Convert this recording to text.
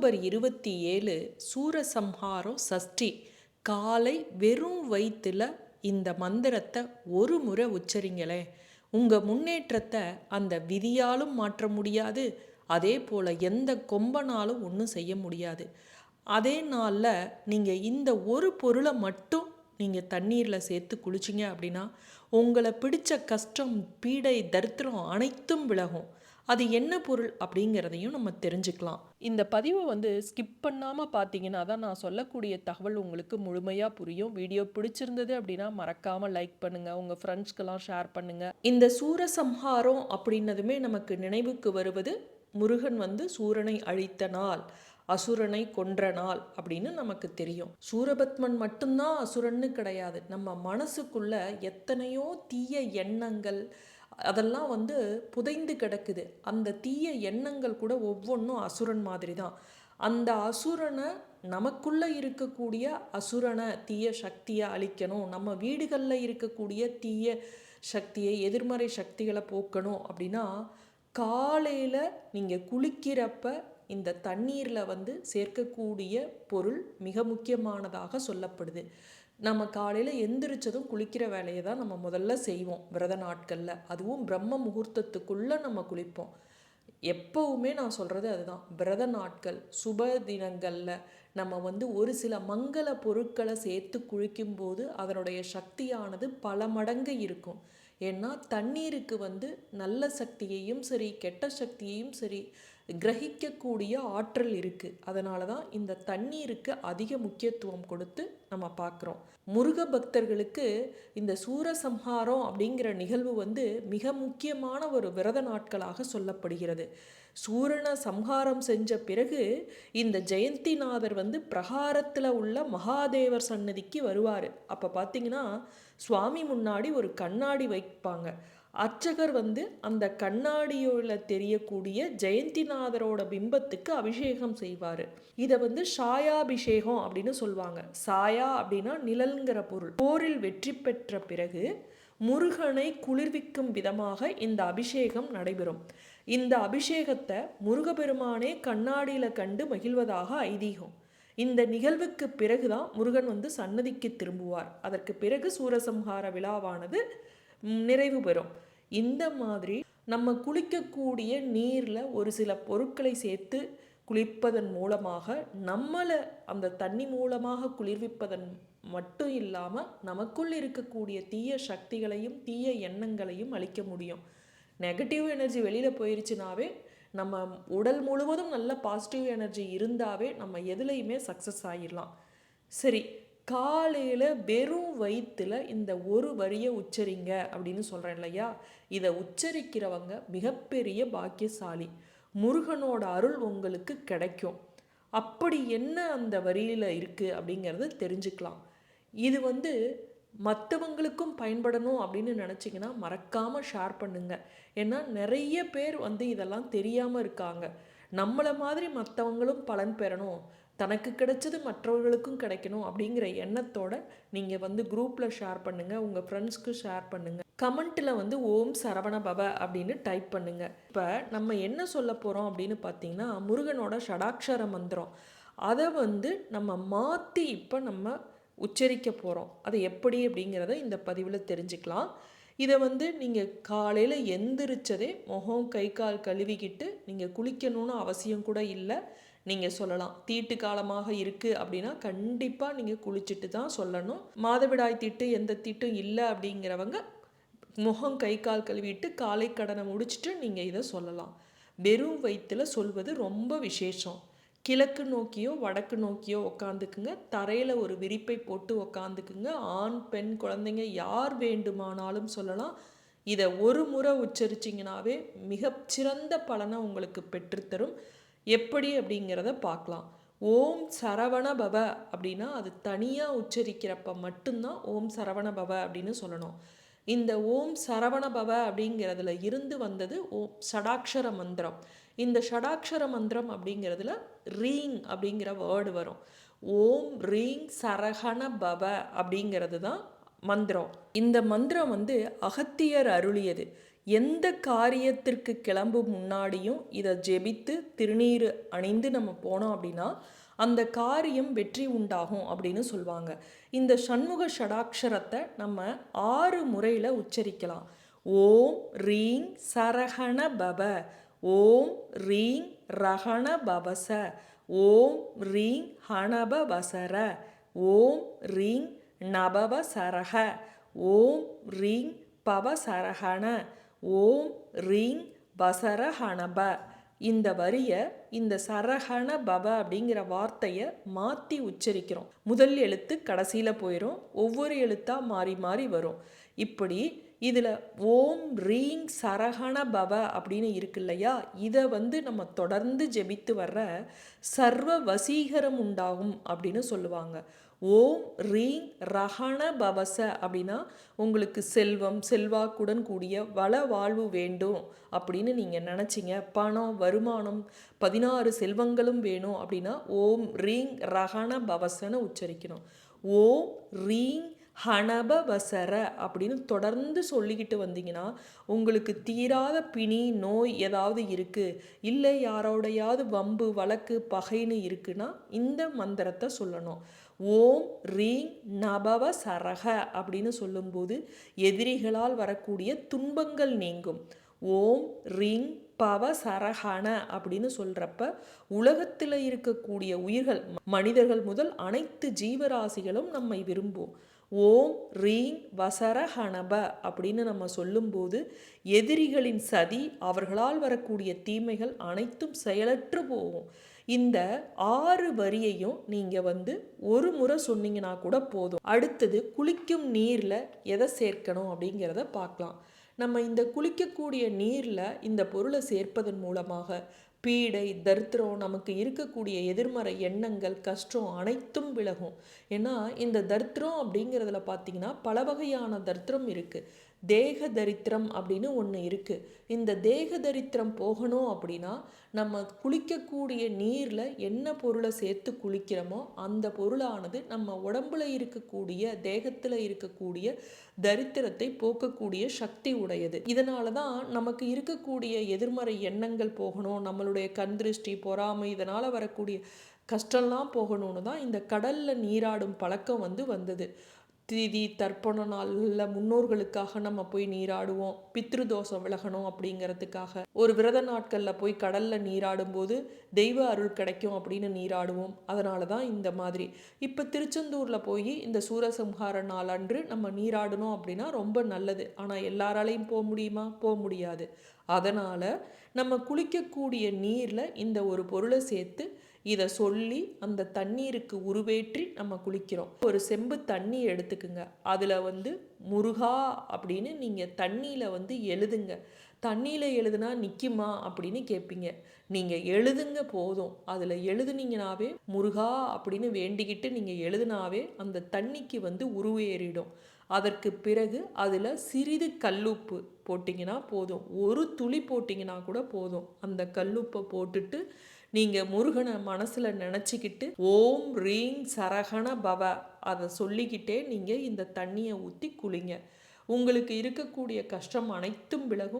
October இருபத்தி ஏழு சூரசம்ஹாரம் சஷ்டி. காலை வெறும் வயிற்றுல இந்த மந்திரத்தை ஒரு முறை உச்சரிங்களேன் உங்கள் முன்னேற்றத்தை அந்த விதியாலும் மாற்ற முடியாது. அதே போல் எந்த கொம்பனாலும் ஒன்றும் செய்ய முடியாது. அதே நாளில் நீங்கள் இந்த ஒரு பொருளை மட்டும் நீங்கள் தண்ணீரில் சேர்த்து குளிச்சிங்க அப்படின்னா உங்களை பிடிச்ச கஷ்டம் பீடை தரித்திரம் அனைத்தும் விலகும். அது என்ன பொருள் அப்படிங்கிறதையும் நம்ம தெரிஞ்சுக்கலாம். இந்த பதிவை வந்து ஸ்கிப் பண்ணாமல் பார்த்தீங்கன்னா தான் நான் சொல்லக்கூடிய தகவல் உங்களுக்கு முழுமையாக புரியும். வீடியோ பிடிச்சிருந்தது அப்படின்னா மறக்காமல் லைக் பண்ணுங்கள் உங்கள் ஃப்ரெண்ட்ஸ்க்கெல்லாம் ஷேர் பண்ணுங்கள் இந்த சூரசம்ஹாரம் அப்படின்னதுமே நமக்கு நினைவுக்கு வருவது முருகன் வந்து சூரனை அழித்த நாள் அசுரனை கொன்ற நாள் அப்படின்னு நமக்கு தெரியும். சூரபத்மன் மட்டும்தான் அசுரன்னு கிடையாது. நம்ம மனசுக்குள்ள எத்தனையோ தீய எண்ணங்கள் அதெல்லாம் வந்து புதைந்து கிடக்குது. அந்த தீய எண்ணங்கள் கூட ஒவ்வொன்றும் அசுரன் மாதிரி தான் அந்த அசுரனை நமக்குள்ளே இருக்கக்கூடிய அசுரனை தீய சக்தியை அழிக்கணும். நம்ம வீடுகளில் இருக்கக்கூடிய தீய சக்தியை எதிர்மறை சக்திகளை போக்கணும் அப்படின்னா காலையில் நீங்கள் குளிக்கிறப்ப இந்த தண்ணீரில் வந்து சேர்க்கக்கூடிய பொருள் மிக முக்கியமானதாக சொல்லப்படுது. நம்ம காலையில் எந்திரிச்சதும் குளிக்கிற வேலையை தான் நம்ம முதல்ல செய்வோம் விரத நாட்களில். அதுவும் பிரம்ம முகூர்த்தத்துக்குள்ளே நம்ம குளிப்போம். எப்போவுமே நான் சொல்கிறது அதுதான். விரத நாட்கள் சுப தினங்களில் நம்ம வந்து ஒரு சில மங்கள பொருட்களை சேர்த்து குளிக்கும்போது அதனுடைய சக்தியானது பல மடங்கு இருக்கும். ஏன்னா தண்ணீருக்கு வந்து நல்ல சக்தியையும் சரி கெட்ட சக்தியையும் சரி கிரகிக்கக்கூடிய ஆற்றல் இருக்குது அதனால தான் இந்த தண்ணீருக்கு அதிக முக்கியத்துவம் கொடுத்து நம்ம பார்க்குறோம். முருக பக்தர்களுக்கு இந்த சூரசம்ஹாரம் அப்படிங்கிற நிகழ்வு வந்து மிக முக்கியமான ஒரு விரத நாட்களாக சொல்லப்படுகிறது. சூரனை சம்ஹாரம் செஞ்ச பிறகு இந்த ஜெயந்திநாதர் வந்து பிரகாரத்தில் உள்ள மகாதேவர் சன்னதிக்கு வருவார். அப்போ பார்த்தீங்கன்னா சுவாமி முன்னாடி ஒரு கண்ணாடி வைப்பாங்க. அர்ச்சகர் வந்து அந்த கண்ணாடியில் தெரியக்கூடிய ஜெயந்திநாதரோட பிம்பத்துக்கு அபிஷேகம் செய்வார். இதை வந்து சாயாபிஷேகம் அப்படின்னு சொல்லுவாங்க. சாயா அப்படின்னா நிழல்ங்கிற பொருள். போரில் வெற்றி பெற்ற பிறகு முருகனை குளிர்விக்கும் விதமாக இந்த அபிஷேகம் நடைபெறும். இந்த அபிஷேகத்தை முருகப்பெருமானே கண்ணாடியில் கண்டு மகிழ்வதாக ஐதீகம். இந்த நிகழ்வுக்கு பிறகுதான் முருகன் வந்து சன்னதிக்கு திரும்புவார். அதற்கு பிறகு சூரசம்ஹார விழாவானது நிறைவு பெறும். இந்த மாதிரி நம்ம குளிக்கக்கூடிய நீரில் ஒரு சில பொருட்களை சேர்த்து குளிப்பதன் மூலமாக நம்மளை அந்த தண்ணி மூலமாக குளிர்விப்பதன் மட்டும் இல்லாமல் நமக்குள் இருக்கக்கூடிய தீய சக்திகளையும் தீய எண்ணங்களையும் அழிக்க முடியும். நெகட்டிவ் எனர்ஜி வெளியில் போயிருச்சுனாவே நம்ம உடல் முழுவதும் நல்ல பாசிட்டிவ் எனர்ஜி இருந்தாவே நம்ம எதுலேயுமே சக்ஸஸ் ஆகிடலாம் சரி காலையில் வெறும் வயிற்றில் இந்த ஒரு வரியை உச்சரிங்க அப்படின்னு சொல்கிறேன் இல்லையா? இதை உச்சரிக்கிறவங்க மிகப்பெரிய பாக்கியசாலி. முருகனோட அருள் உங்களுக்கு கிடைக்கும். அப்படி என்ன அந்த வரியில் இருக்குது அப்படிங்கிறத தெரிஞ்சுக்கலாம். இது வந்து மற்றவங்களுக்கும் பயன்படணும் அப்படின்னு நினச்சிங்கன்னா மறக்காமல் ஷேர் பண்ணுங்கள் ஏன்னா நிறைய பேர் வந்து இதெல்லாம் தெரியாமல் இருக்காங்க. நம்மளை மாதிரி மற்றவங்களும் பலன் பெறணும். தனக்கு கிடைச்சது மற்றவர்களுக்கும் கிடைக்கணும் அப்படிங்கிற எண்ணத்தோட நீங்கள் வந்து குரூப்பில் ஷேர் பண்ணுங்கள் உங்கள் ஃப்ரெண்ட்ஸ்க்கு ஷேர் பண்ணுங்கள் கமெண்ட்டில் வந்து ஓம் சரவண பவ அப்படின்னு டைப் பண்ணுங்கள் இப்போ நம்ம என்ன சொல்ல போகிறோம் அப்படின்னு பார்த்தீங்கன்னா முருகனோட ஷடாட்சர மந்திரம். அதை வந்து நம்ம மாற்றி இப்போ நம்ம உச்சரிக்க போகிறோம் அது எப்படி அப்படிங்கிறத இந்த பதிவில் தெரிஞ்சுக்கலாம். இதை வந்து நீங்கள் காலையில் எந்திரிச்சதே முகம் கை கால் கழுவிக்கிட்டு நீங்கள் குளிக்கணும்னு அவசியம் கூட இல்லை. நீங்கள் சொல்லலாம். தீட்டு காலமாக இருக்குது அப்படின்னா கண்டிப்பாக நீங்கள் குளிச்சுட்டு தான் சொல்லணும். மாதவிடாய் தீட்டு எந்த தீட்டும் இல்லை அப்படிங்கிறவங்க முகம் கை கால் கழுவிட்டு காலை கடனை முடிச்சுட்டு நீங்கள் இதை சொல்லலாம். வெறும் வயிற்றில் சொல்வது ரொம்ப விசேஷம். கிழக்கு நோக்கியோ வடக்கு நோக்கியோ உக்காந்துக்குங்க. தரையில் ஒரு விரிப்பை போட்டு உக்காந்துக்குங்க. ஆண் பெண் குழந்தைங்க யார் வேண்டுமானாலும் சொல்லலாம். இதை ஒரு முறை உச்சரிச்சிங்கனாவே மிகச்சிறந்த பலனை உங்களுக்கு பெற்றுத்தரும். எப்படி அப்படிங்கிறத பார்க்கலாம். ஓம் சரவண பவ அப்படின்னா அது தனியாக உச்சரிக்கிறப்ப மட்டும்தான் ஓம் சரவண பவ அப்படின்னு சொல்லணும். இந்த ஓம் சரவண பவ அப்படிங்கிறதுல இருந்து வந்தது ஓம் ஷடாட்சர மந்திரம். இந்த ஷடாட்சர மந்திரம் அப்படிங்கிறதுல ரீங் அப்படிங்கிற வேர்டு வரும். ஓம் ரீங் சரகண பவ அப்படிங்கிறது தான் மந்திரம். இந்த மந்திரம் வந்து அகத்தியர் அருளியது. எந்த காரியத்திற்கு கிளம்பும் முன்னாடியும் இதை ஜெபித்து திருநீர் அணிந்து நம்ம போனோம் அப்படின்னா அந்த காரியம் வெற்றி உண்டாகும் அப்படின்னு சொல்லுவாங்க இந்த சண்முக ஷடாட்சரத்தை நம்ம ஆறு முறையில் உச்சரிக்கலாம். ஓம் ரீங் சரஹண பப ஓம் ரீங் ரஹண பவச ஓம் ரீங் ஹணப வசர ஓம் ரீங் நபவசரக ஓம் ரீங் பவசரஹண ஓம் ரீங் வசரஹணப. இந்த வரியை இந்த சரஹண பவ அப்படிங்கிற வார்த்தையை மாற்றி உச்சரிக்கிறோம். முதல் எழுத்து கடைசியில் போயிடும் ஒவ்வொரு எழுத்தாக மாறி மாறி வரும். இப்படி இதில் ஓம் ரீங் சரஹண பவ அப்படின்னு இருக்கு இல்லையா? இதை வந்து நம்ம தொடர்ந்து ஜெபித்து வர்ற சர்வ வசீகரம் உண்டாகும் அப்படின்னு சொல்லுவாங்க. ஓம் ரீங் ரஹண பவச அப்படின்னா உங்களுக்கு செல்வம் செல்வாக்குடன் கூடிய வள வாழ்வு வேண்டும் அப்படின்னு நீங்கள் நினச்சிங்க. பணம் வருமானம் பதினாறு செல்வங்களும் வேணும் அப்படின்னா ஓம் ரீங் ரஹண பவசன்னு உச்சரிக்கணும். ஓம் ரீங் ஹனபவசர அப்படின்னு தொடர்ந்து சொல்லிக்கிட்டு வந்தீங்கன்னா உங்களுக்கு தீராத பிணி நோய் ஏதாவது இருக்குது இல்லை யாரோடையாவது வம்பு வழக்கு பகைன்னு இருக்குன்னா இந்த மந்திரத்தை சொல்லணும். ஓம் ரீங் நபவ சரக அப்படின்னு சொல்லும்போது எதிரிகளால் வரக்கூடிய துன்பங்கள் நீங்கும். ஓம் ரிங் பவ சரஹன அப்படின்னு சொல்கிறப்ப உலகத்தில் இருக்கக்கூடிய உயிர்கள் மனிதர்கள் முதல் அனைத்து ஜீவராசிகளும் நம்மை விரும்பும். ஓம் ரீங் வசர ஹனப அப்படின்னு நம்ம சொல்லும்போது எதிரிகளின் சதி அவர்களால் வரக்கூடிய தீமைகள் அனைத்தும் செயலற்று போகும். இந்த ஆறு வரியையும் நீங்கள் வந்து ஒரு முறை சொன்னீங்கன்னா கூட போதும். அடுத்தது குளிக்கும் நீரில் எதை சேர்க்கணும் அப்படிங்கிறத பார்க்கலாம். நம்ம இந்த குளிக்கக்கூடிய நீரில் இந்த பொருளை சேர்ப்பதன் மூலமாக பீடை தரித்திரம் நமக்கு இருக்கக்கூடிய எதிர்மறை எண்ணங்கள் கஷ்டம் அனைத்தும் விலகும். ஏன்னா இந்த தரித்திரம் அப்படிங்கிறதுல பார்த்தீங்கன்னா பல வகையான தரித்திரம் இருக்குது தேக தரித்திரம் அப்படின்னு ஒன்று இருக்குது இந்த தேக தரித்திரம் போகணும் அப்படின்னா நம்ம குளிக்கக்கூடிய நீரில் என்ன பொருளை சேர்த்து குளிக்கிறோமோ அந்த பொருளானது நம்ம உடம்புல இருக்கக்கூடிய தேகத்தில் இருக்கக்கூடிய தரித்திரத்தை போக்கக்கூடிய சக்தி உடையது. இதனால தான் நமக்கு இருக்கக்கூடிய எதிர்மறை எண்ணங்கள் போகணும் நம்மளுடைய கண் திருஷ்டி பொறாமை இதனால் வரக்கூடிய கஷ்டம்லாம் போகணும்னு தான் இந்த கடலில் நீராடும் பழக்கம் வந்து வந்தது. திதி தர்ப்பண நாளில் முன்னோர்களுக்காக நம்ம போய் நீராடுவோம். பித்ரு தோஷம் விலகணும் அப்படிங்கிறதுக்காக. ஒரு விரத நாட்களில் போய் கடலில் நீராடும் போது தெய்வ அருள் கிடைக்கும் அப்படின்னு நீராடுவோம். அதனால தான் இந்த மாதிரி. இப்போ திருச்செந்தூரில் போய் இந்த சூரசம்ஹார நாள் அன்று நம்ம நீராடணும் அப்படின்னா ரொம்ப நல்லது. ஆனால் எல்லாராலையும் போக முடியுமா? போக முடியாது. அதனால் நம்ம குளிக்கக்கூடிய நீரில் இந்த ஒரு பொருளை சேர்த்து இதை சொல்லி அந்த தண்ணீருக்கு உருவேற்றி நம்ம குளிக்கிறோம். ஒரு செம்பு தண்ணி எடுத்துக்குங்க. அதில் வந்து முருகா அப்படின்னு நீங்கள் தண்ணியில் வந்து எழுதுங்க. தண்ணியில் எழுதுனா நிற்குமா அப்படின்னு கேட்பீங்க நீங்கள் எழுதுங்க போதும். அதில் எழுதுனீங்கனாவே முருகா அப்படின்னு வேண்டிக்கிட்டு நீங்கள் எழுதுனாவே அந்த தண்ணிக்கு வந்து உருவேறிடும். அதற்கு பிறகு அதில் சிறிது கல்லுப்பு போட்டிங்கன்னா போதும். ஒரு துளி போட்டிங்கன்னா கூட போதும். அந்த கல்லுப்பை போட்டுட்டு நீங்கள் முருகனை மனசில் நினச்சிக்கிட்டு ஓம் ரீங் சரகண பவ அதை சொல்லிக்கிட்டே நீங்கள் இந்த தண்ணியை ஊற்றி குளிங்க. உங்களுக்கு இருக்கக்கூடிய கஷ்டம் அனைத்தும் விலகும்.